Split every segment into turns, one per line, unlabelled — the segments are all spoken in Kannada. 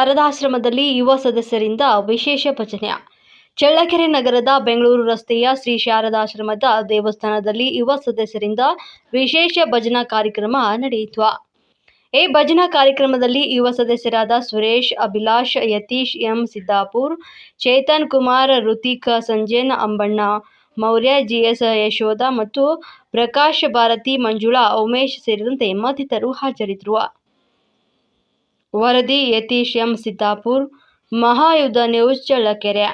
ಶಾರದಾಶ್ರಮದಲ್ಲಿ ಯುವ ಸದಸ್ಯರಿಂದ ವಿಶೇಷ ಭಜನೆ. ಚಳ್ಳಕೆರೆ ನಗರದ ಬೆಂಗಳೂರು ರಸ್ತೆಯ ಶ್ರೀ ಶಾರದಾಶ್ರಮದ ದೇವಸ್ಥಾನದಲ್ಲಿ ಯುವ ಸದಸ್ಯರಿಂದ ವಿಶೇಷ ಭಜನಾ ಕಾರ್ಯಕ್ರಮ ನಡೆಯಿತು. ಈ ಭಜನಾ ಕಾರ್ಯಕ್ರಮದಲ್ಲಿ ಯುವ ಸದಸ್ಯರಾದ Suresh, Abhilash, Yatish, M Siddapur, Chetan Kumar Hrithik Sanjayan Ambanna, Maurya, G S Yashoda ಮತ್ತು ಪ್ರಕಾಶ್ ಭಾರತಿ, ಮಂಜುಳಾ, ಉಮೇಶ್ ಸೇರಿದಂತೆ ಮತ್ತಿತರರು ಹಾಜರಿದ್ದರು. ವರದಿ ಯತೀಶ್ ಎಂ ಸಿದ್ದಾಪುರ್ ಮಹಾಯುದ್ಧ ನ್ಯೂಸ್ ಚಳ್ಳಕೆರೆ ಿ.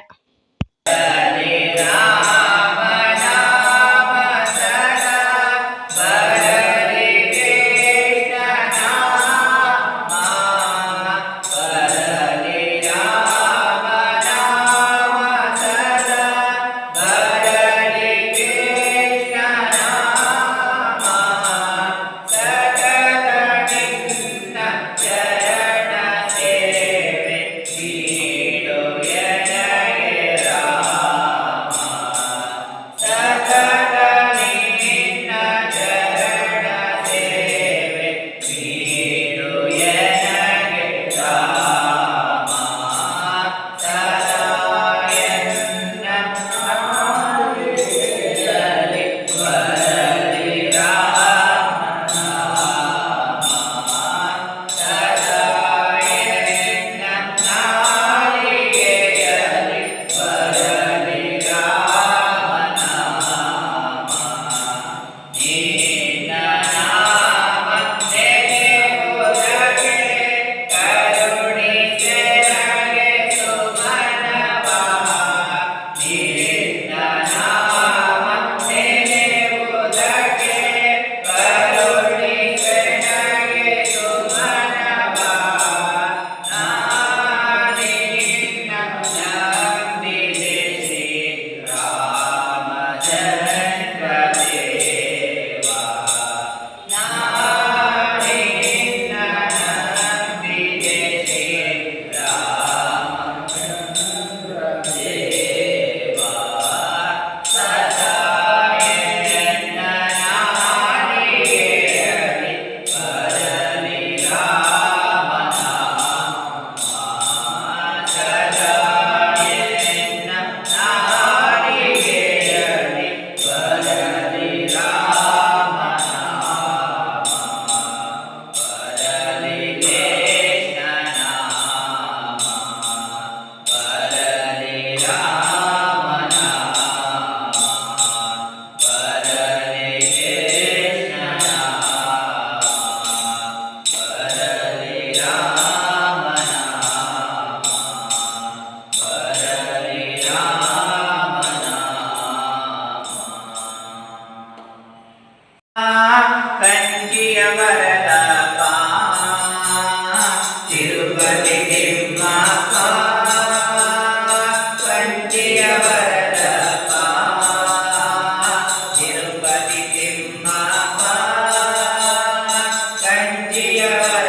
Yeah.